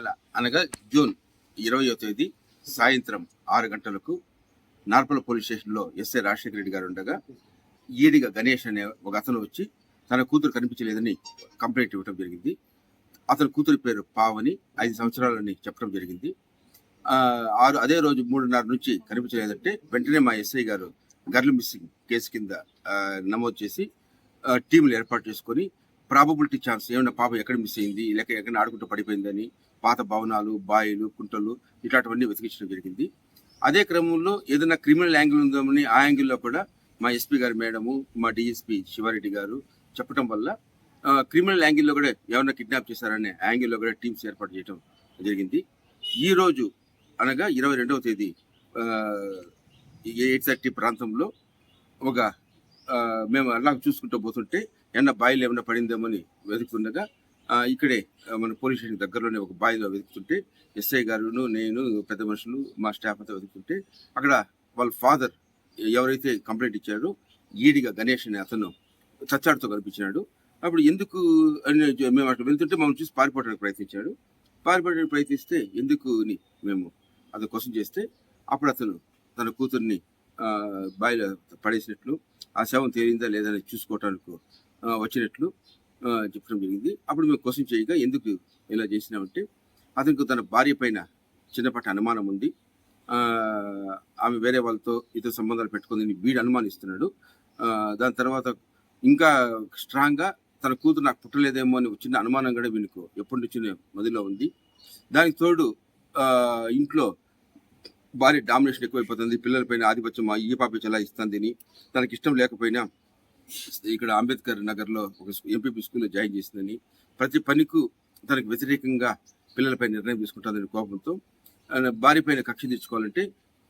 నెల అనగా జూన్ ఇరవయో తేదీ సాయంత్రం ఆరు గంటలకు నార్పల పోలీస్ స్టేషన్లో ఎస్ఐ రాజశేఖర రెడ్డి గారు ఉండగా ఈడిగా గణేష్ అనే ఒక అతను వచ్చి తన కూతురు కనిపించలేదని కంప్లైంట్ ఇవ్వడం జరిగింది. అతని కూతురి పేరు పావని ఐదు సంవత్సరాలని చెప్పడం జరిగింది. ఆరు అదే రోజు మూడున్నర నుంచి కనిపించలేదంటే వెంటనే మా ఎస్ఐ గారు గర్ల్ మిస్సింగ్ కేసు కింద నమోదు చేసి టీంలు ఏర్పాటు చేసుకొని ప్రాబబిలిటీ ఛాన్స్ ఏమైనా పాప ఎక్కడ మిస్ అయింది లేక ఎక్కడ ఆడుకుంటూ పడిపోయిందని పాత భవనాలు బాయిలు కుంటలు ఇట్లాంటివన్నీ వెతికించడం జరిగింది. అదే క్రమంలో ఏదైనా క్రిమినల్ యాంగిల్ ఉందామని ఆ యాంగిల్లో కూడా మా ఎస్పీ గారు మేడము మా డిఎస్పీ శివారెడ్డి గారు చెప్పడం వల్ల క్రిమినల్ యాంగిల్లో కూడా ఏమైనా కిడ్నాప్ చేశారనే యాంగిల్లో కూడా టీమ్స్ ఏర్పాటు చేయడం జరిగింది. ఈ రోజు అనగా ఇరవై రెండవ తేదీ ఎయిట్ థర్టీ ప్రాంతంలో ఒక మేము అలా చూసుకుంటూ పోతుంటే ఏమన్నా బాయిలు ఏమైనా పడిందేమని వెతుకుతుండగా ఇక్కడే మన పోలీస్ స్టేషన్ దగ్గరలోనే ఒక బావిలో వెతుకుతుంటే ఎస్ఐ గారును నేను పెద్ద మనుషులు మా స్టాఫ్ అంతా వెతుకుతుంటే అక్కడ వాళ్ళ ఫాదర్ ఎవరైతే కంప్లైంట్ ఇచ్చారో ఈడిగా గణేష్ అనే అతను చచ్చాడుతో కనిపించినాడు. అప్పుడు ఎందుకు అని మేము అక్కడ వెళ్తుంటే మమ్మల్ని చూసి పారిపోవడానికి ప్రయత్నించాడు. పారిపోవడానికి ప్రయత్నిస్తే ఎందుకు అని మేము అతను కోసం చేస్తే అప్పుడు అతను తన కూతుర్ని బాయిలో పడేసినట్లు ఆ శవం తేలిందా లేదని చూసుకోవటానికి వచ్చినట్లు చెప్పడం జరిగింది. అప్పుడు మేము క్వశ్చన్ చేయగా ఎందుకు ఇలా చేసినామంటే అతనికి తన భార్య పైన చిన్నపాటి అనుమానం ఉంది. ఆమె వేరే వాళ్ళతో ఇతర సంబంధాలు పెట్టుకుందని వీడు అనుమానిస్తున్నాడు. దాని తర్వాత ఇంకా స్ట్రాంగ్గా తన కూతురు నాకు పుట్టలేదేమో అని చిన్న అనుమానం కూడా వీనికి ఎప్పటి నుంచి మదిలో ఉంది. దానికి తోడు ఇంట్లో భార్య డామినేషన్ ఎక్కువైపోతుంది. పిల్లలపైన ఆధిపత్యం మా ఈ పాప చాలా ఇస్తుందని తనకి ఇష్టం లేకపోయినా ఇక్కడ అంబేద్కర్ నగర్లో ఒక ఎంపీపీ స్కూల్లో జాయిన్ చేసిందని ప్రతి పనికి తనకు వ్యతిరేకంగా పిల్లలపై నిర్ణయం తీసుకుంటుందని కోపంతో ఆయన భార్య పైన కక్ష తీర్చుకోవాలంటే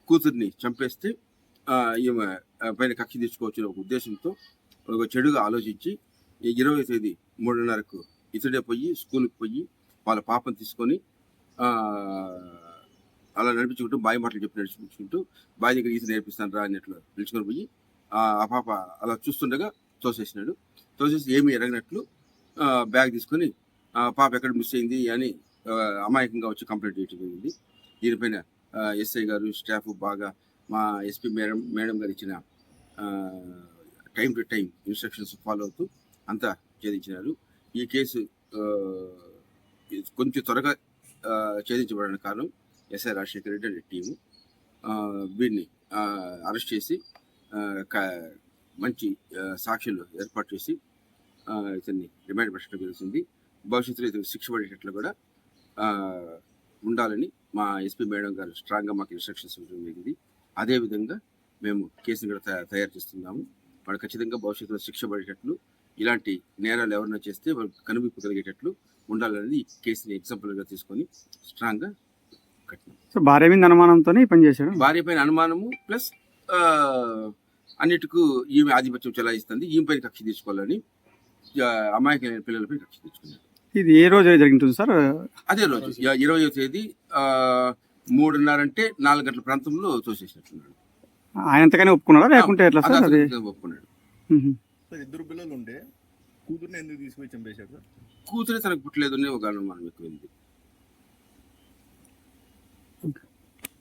కూతుర్ని చంపేస్తే ఈమె పైన కక్ష తీర్చుకోవచ్చు ఒక ఉద్దేశంతో ఒక చెడుగా ఆలోచించి ఈ ఇరవై తేదీ మూడున్నరకు ఇతడే పోయి స్కూల్కి పోయి వాళ్ళ పాపను తీసుకొని అలా నడిపించుకుంటూ బావి మాటలు చెప్పి నడిపించుకుంటూ బావి దగ్గర ఈత నేర్పిస్తాను రా అన్నట్లు పిలుచుకొని పోయి ఆ పాప అలా చూస్తుండగా తోసేసినాడు. తోసేసి ఏమీ ఎరగనట్లు బ్యాగ్ తీసుకొని పాప ఎక్కడ మిస్ అయింది? అని అమాయకంగా వచ్చి కంప్లైంట్ చేయడం జరిగింది. దీనిపైన ఎస్ఐ గారు స్టాఫ్ బాగా మా ఎస్పీ మేడం మేడం గారు ఇచ్చిన time to time instructions follow అవుతూ అంతా ఛేదించినారు. ఈ కేసు కొంచెం త్వరగా ఛేదించబడిన కారణం ఎస్ఐ రాజశేఖర రెడ్డి అనే టీము. ఆ, వీడిని అరెస్ట్ చేసి మంచి సాక్షులు ఏర్పాటు చేసి ఇతన్ని రిమాండ్ పెట్టడం జరుగుతుంది. భవిష్యత్తులో ఇతను శిక్ష పడేటట్లు కూడా ఉండాలని మా ఎస్పీ మేడం గారు స్ట్రాంగ్గా మాకు ఇన్స్ట్రక్షన్స్ ఇవ్వడం జరిగింది. అదేవిధంగా మేము కేసును కూడా తయా- తయారు చేస్తున్నాము. వాడు ఖచ్చితంగా భవిష్యత్తులో శిక్ష పడేటట్లు ఇలాంటి నేరాలు ఎవరైనా చేస్తే వాళ్ళకి కనువిప్పు కలిగేటట్లు ఉండాలనేది ఈ కేసుని ఎగ్జాంపుల్గా తీసుకొని స్ట్రాంగ్గా కట్టినాం. సో భార్య మీద అనుమానంతోనే ఈ పని చేశాడు భార్య పైన అనుమానము ప్లస్ అన్నిటికూ ఈమె ఆధిపత్యం చెలాయిస్తుంది. ఈమె పైన కక్ష తీసుకోవాలని అమాయకమైన పిల్లలపై కక్ష తెచ్చుకున్నారు ఇది ఏ రోజు జరిగింటుంది సార్? అదే రోజు ఇ- ఇరవయో తేదీ ఆ, మూడున్నర అంటే నాలుగు గంటల ప్రాంతంలో తోసేసినట్టున్నాడు. ఆయన ఎంతగానే ఒప్పుకున్నారా లేకుంటే ఎట్లా అది సార్ అది ఒప్పుకున్నాడు. ఇద్దరు పిల్లలు ఉంటే కూతుర్ని ఎందుకు తీసుకుపోయి చంపేశాడు సార్? కూతురే తనకు పుట్టలేదు అని ఒక అనుమానం ఎక్కువైంది.